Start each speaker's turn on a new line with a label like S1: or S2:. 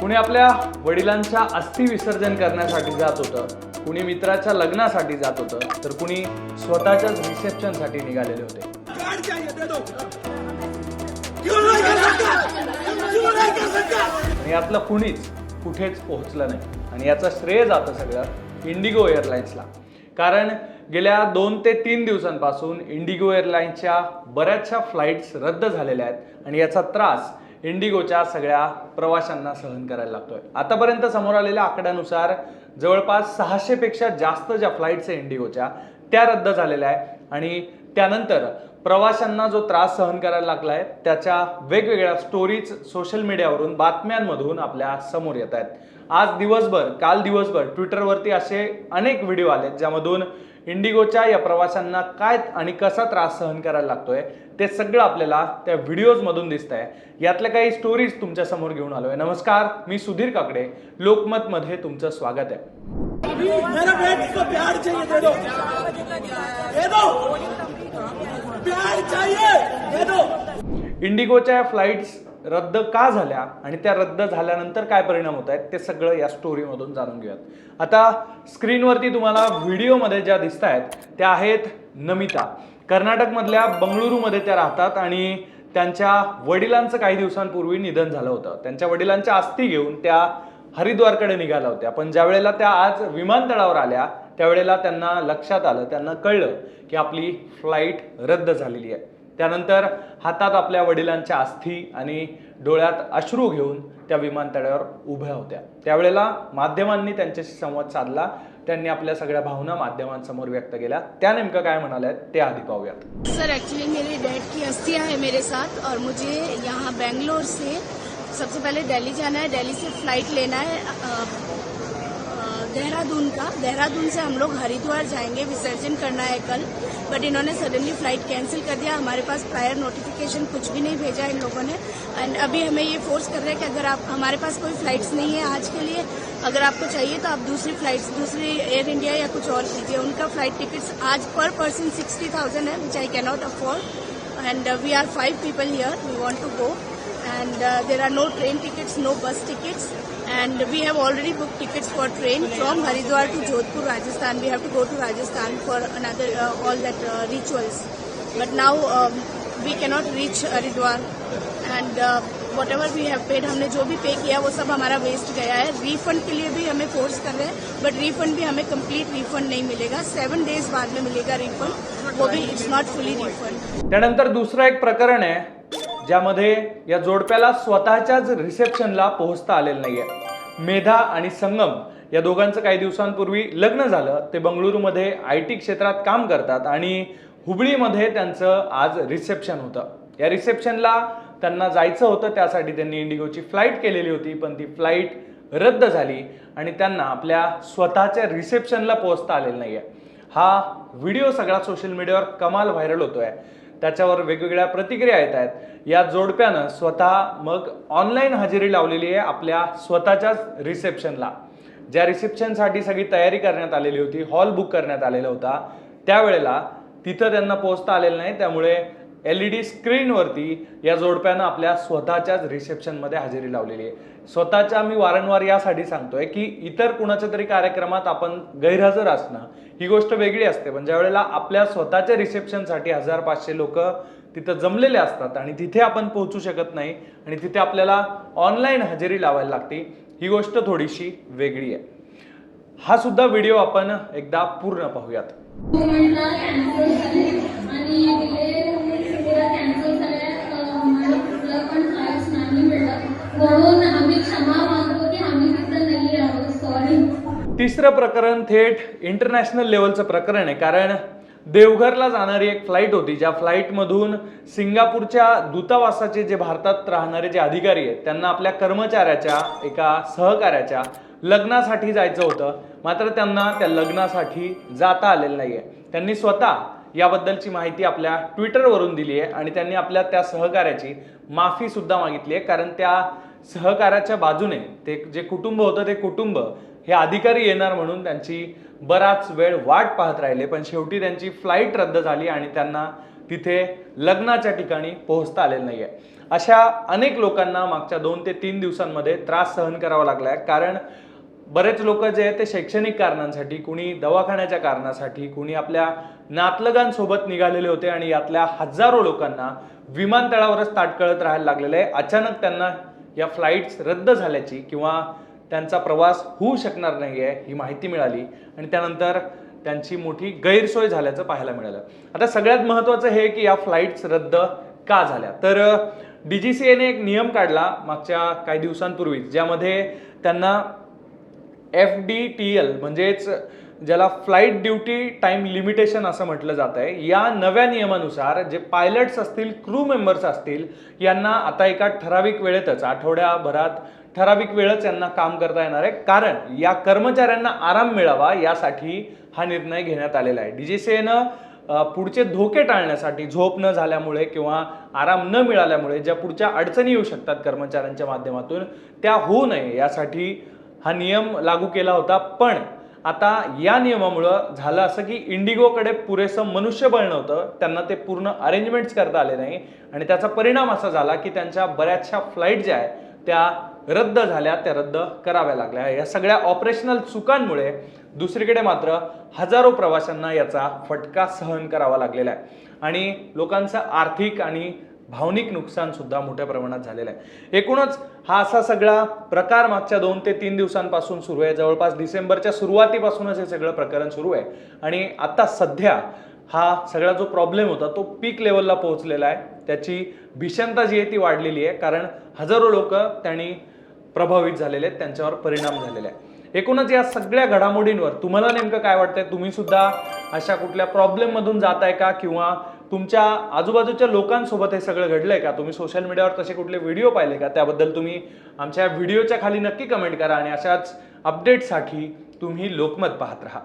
S1: कुणी आपल्या वडिलांच्या अस्थि विसर्जन करण्यासाठी जात होतं कुणी मित्राच्या लग्नासाठी जात होतं तर कुणी स्वतःच्याच रिसेप्शनसाठी निघालेले होते. आणि यातलं कुणीच कुठेच पोहोचलं नाही. आणि याचं श्रेय जातं सगळं इंडिगो एअरलाइन्सला कारण गेल्या दोन ते तीन दिवसांपासून इंडिगो एअरलाइन्सच्या बऱ्याचशा फ्लाईट्स रद्द झालेल्या आहेत. आणि याचा त्रास इंडिगोच्या सगळ्या प्रवाशांना सहन करायला लागतोय. आतापर्यंत समोर आलेल्या आकड्यानुसार जवळपास सहाशेपेक्षा जास्त ज्या फ्लाईट्स आहे इंडिगोच्या त्या रद्द झालेल्या आहे आणि त्यानंतर प्रवाशांना जो त्रास सहन करायला लागला आहे त्याच्या वेगवेगळ्या स्टोरीज सोशल मीडियावरून बातम्यांमधून आपल्यासमोर येत आहेत आज दिवसभर काल दिवसभर ट्विटरवरती असे अनेक व्हिडिओ आलेत ज्यामधून इंडिगोच्या या प्रवाशांना काय आणि कसा त्रास सहन करायला लागतोय ते सगळं आपल्याला त्या व्हिडिओजमधून दिसत आहे यातल्या काही स्टोरीज तुमच्यासमोर घेऊन आलोय. नमस्कार मी सुधीर काकडे. लोकमतमध्ये तुमचं स्वागत आहे.
S2: मेरे बेटे को प्यार चाहिए दे दो। दे दो। प्यार चाहिए दे दो।
S1: इंडिगोच्या फ्लाईट्स रद्द का झाल्या आणि त्या रद्द झाल्यानंतर काय परिणाम होत आहेत ते सगळं या स्टोरीमधून जाणून घेऊयात. आता स्क्रीनवरती तुम्हाला व्हिडिओमध्ये ज्या दिसत आहेत त्या आहेत नमिता. कर्नाटकमधल्या बंगळुरूमध्ये त्या राहतात आणि त्यांच्या वडिलांचं काही दिवसांपूर्वी निधन झालं होतं. त्यांच्या वडिलांच्या अस्थी घेऊन त्या हरिद्वारकडे निघाल्या होत्या. पण ज्या वेळेला त्या आज विमानतळावर आल्या त्यावेळेला त्यांना लक्षात आलं त्यांना कळलं की आपली फ्लाईट रद्द झालेली आहे. त्यानंतर हातात आपल्या वडिलांच्या अस्थी आणि डोळ्यात अश्रू घेऊन त्या विमानतळावर उभ्या होत्या. त्यावेळेला माध्यमांनी त्यांच्याशी संवाद साधला. त्यांनी आपल्या सगळ्या भावना माध्यमांसमोर व्यक्त केल्या. त्या नेमकं काय म्हणाल्या ते आधी पाहूयात.
S3: सर ऍक्च्युली मेरे डैड की अस्थियां हैं मेरे साथ और मुझे यहाँ बेंगलोर से सबसे पहले दिल्ली जाना है। दिल्ली से फ्लाइट लेना है देहरादून का। देहरादून से हम लोग हरिद्वार जाएँगे, विसर्जन करना है कल। बट इन्होंने सडनली फ़्लाइट कैंसिल कर दिया। हमारे पास प्रायर नोटिफिकेशन कुछ भी नहीं भेजा इन लोगों ने। एंड अभी हमें ये फोर्स कर रहे हैं कि अगर आप, हमारे पास कोई फ्लाइट्स नहीं है आज के लिए, अगर आपको चाहिए तो आप दूसरी फ्लाइट्स दूसरी एयर इंडिया या कुछ और कीजिए। उनका फ़्लाइट टिकट्स आज पर पर्सन सिक्सटी थाउज़ेंड है which I cannot afford and we are five people here we want to go and uh, there are no train tickets no bus tickets and we have already booked tickets for train from haridwar to jodhpur rajasthan we have to go to rajasthan for another uh, all that uh, rituals but now um, we cannot reach haridwar and uh, whatever we have paid हमने जो भी पे KIA वो सब हमारा waste गया है refund के लिए भी हमें force कर रहे हैं बट रिफंड भी हमें कंप्लीट रिफंड नहीं मिलेगा सेवन डेज़ बाद में मिलेगा रिफंड वो भी इट्स नॉट फुली रिफंड
S1: त्यानंतर दुसरं एक प्रकरण आहे ज्यामध्ये या जोडप्याला स्वतःच्याच रिसेप्शनला पोहोचता आलेलं नाहीये. मेधा आणि संगम या दोघांचं काही दिवसांपूर्वी लग्न झालं. ते बंगळुरूमध्ये आय टी क्षेत्रात काम करतात आणि हुबळीमध्ये त्यांचं आज रिसेप्शन होतं. या रिसेप्शनला त्यांना जायचं होतं त्यासाठी त्यांनी इंडिगोची फ्लाईट केलेली होती पण ती फ्लाईट रद्द झाली आणि त्यांना आपल्या स्वतःच्या रिसेप्शनला पोहोचता आलेलं नाहीये. हा व्हिडिओ सगळा सोशल मीडियावर कमाल व्हायरल होतोय. त्याच्यावर वेगवेगळ्या प्रतिक्रिया येत आहेत. या जोडप्यानं स्वतः मग ऑनलाईन हजेरी लावलेली आहे आपल्या स्वतःच्याच रिसेप्शनला ज्या रिसेप्शनसाठी सगळी तयारी करण्यात आलेली होती हॉल बुक करण्यात आलेला होता त्यावेळेला तिथं त्यांना पोहोचता आलेलं नाही. त्यामुळे एल ई डी स्क्रीनवरती या जोडप्यानं आपल्या स्वतःच्याच रिसेप्शनमध्ये हजेरी लावलेली आहे. स्वतःच्या मी वारंवार यासाठी सांगतोय की इतर कुणाच्या तरी कार्यक्रमात आपण गैरहजर असणं ही गोष्ट वेगळी असते. पण ज्या वेळेला आपल्या स्वतःच्या रिसेप्शनसाठी हजार पाचशे लोक तिथं जमलेले असतात आणि तिथे आपण पोहोचू शकत नाही आणि तिथे आपल्याला ऑनलाईन हजेरी लावायला लागते ही गोष्ट थोडीशी वेगळी आहे. हा सुद्धा व्हिडिओ आपण एकदा पूर्ण पाहूयात.
S4: हो, म्हणून आम्ही क्षमा मागतो की आम्ही तिथं नाही आहोत. सॉरी
S1: तिसरं प्रकरण थेट इंटरनॅशनल लेवलचं प्रकरण आहे. कारण देवघरला जाणारी एक फ्लाईट होती ज्या फ्लाईटमधून सिंगापूरच्या दूतावासाचे जे भारतात राहणारे जे अधिकारी आहेत त्यांना आपल्या कर्मचाऱ्याच्या एका सहकाऱ्याच्या लग्नासाठी जायचं होतं. मात्र त्यांना त्या लग्नासाठी जाता आलेलं नाही आहे त्यांनी स्वतः याबद्दलची माहिती आपल्या ट्विटरवरून दिली आहे आणि त्यांनी आपल्या त्या सहकार्याची माफीसुद्धा मागितली आहे कारण त्या सहकार्याच्या बाजूने ते जे कुटुंब होतं ते कुटुंब हे अधिकारी येणार म्हणून त्यांची बराच वेळ वाट पाहत राहिले. पण शेवटी त्यांची फ्लाईट रद्द झाली आणि त्यांना तिथे लग्नाच्या ठिकाणी पोहोचता आलेलं नाही आहे अशा अनेक लोकांना मागच्या दोन ते तीन दिवसांमध्ये त्रास सहन करावा लागला आहे कारण बरेच लोक जे आहेत ते शैक्षणिक कारणांसाठी कुणी दवाखान्याच्या कारणासाठी कुणी आपल्या नातलगांसोबत निघालेले होते आणि यातल्या हजारो लोकांना विमानतळावरच ताटकळत राहायला लागलेलं आहे. अचानक त्यांना या फ्लाईट्स रद्द झाल्याची किंवा त्यांचा प्रवास होऊ शकणार नाही आहे ही माहिती मिळाली. आणि त्यानंतर त्यांची मोठी गैरसोय झाल्याचं पाहायला मिळालं. आता सगळ्यात महत्त्वाचं हे की या फ्लाईट्स रद्द का झाल्या? तर डी जी सी एने एक नियम काढला मागच्या काही दिवसांपूर्वी ज्यामध्ये त्यांना एफ डी टी एल म्हणजेच ज्याला फ्लाईट ड्युटी टाईम लिमिटेशन असं म्हटलं जात आहे या नव्या नियमानुसार जे पायलट्स असतील क्रू मेंबर्स असतील यांना आता एका ठराविक वेळेतच आठवड्याभरात ठराविक वेळच यांना काम करता येणार आहे. कारण या कर्मचाऱ्यांना आराम मिळावा यासाठी हा निर्णय घेण्यात आलेला आहे. डी जी सी पुढचे धोके टाळण्यासाठी झोप न झाल्यामुळे किंवा आराम न मिळाल्यामुळे ज्या पुढच्या अडचणी येऊ शकतात कर्मचाऱ्यांच्या माध्यमातून त्या होऊ नये यासाठी हा नियम लागू केला होता. पण आता या नियमामुळं झालं असं की इंडिगोकडे पुरेसं मनुष्यबळ नव्हतं त्यांना ते पूर्ण अरेंजमेंट्स करता आले नाही. आणि त्याचा परिणाम असा झाला की त्यांच्या बऱ्याचशा फ्लाईट ज्या आहेत त्या रद्द झाल्या त्या रद्द कराव्या लागल्या. या सगळ्या ऑपरेशनल चुकांमुळे दुसरीकडे मात्र हजारो प्रवाशांना याचा फटका सहन करावा लागलेला आहे. आणि लोकांचं आर्थिक आणि भावनिक नुकसान सुद्धा मोठ्या प्रमाणात झालेलं आहे. एकूणच हा असा सगळा प्रकार मागच्या दोन ते तीन दिवसांपासून सुरू आहे. जवळपास डिसेंबरच्या सुरुवातीपासूनच हे सगळं प्रकरण सुरू आहे. आणि आता सध्या हा सगळा जो प्रॉब्लेम होता तो पीक लेवलला पोहोचलेला आहे. त्याची भीषणता जी आहे ती वाढलेली आहे. कारण हजारो लोक त्यांनी प्रभावित झालेले आहेत. त्यांच्यावर परिणाम झालेला आहे एकूणच या सगळ्या घडामोडींवर तुम्हाला नेमकं काय वाटतंय? तुम्ही सुद्धा अशा कुठल्या प्रॉब्लेममधून जात जाताय का? किंवा तुमच्या आजूबाजूच्या लोकांसोबत हे सगळं घडलंय का? तुम्ही सोशल मीडियावर तसे कुठले व्हिडिओ पाहिले का? त्याबद्दल तुम्ही आमच्या व्हिडिओच्या खाली नक्की कमेंट करा आणि अशाच अपडेटसाठी तुम्ही लोकमत पाहत राहा.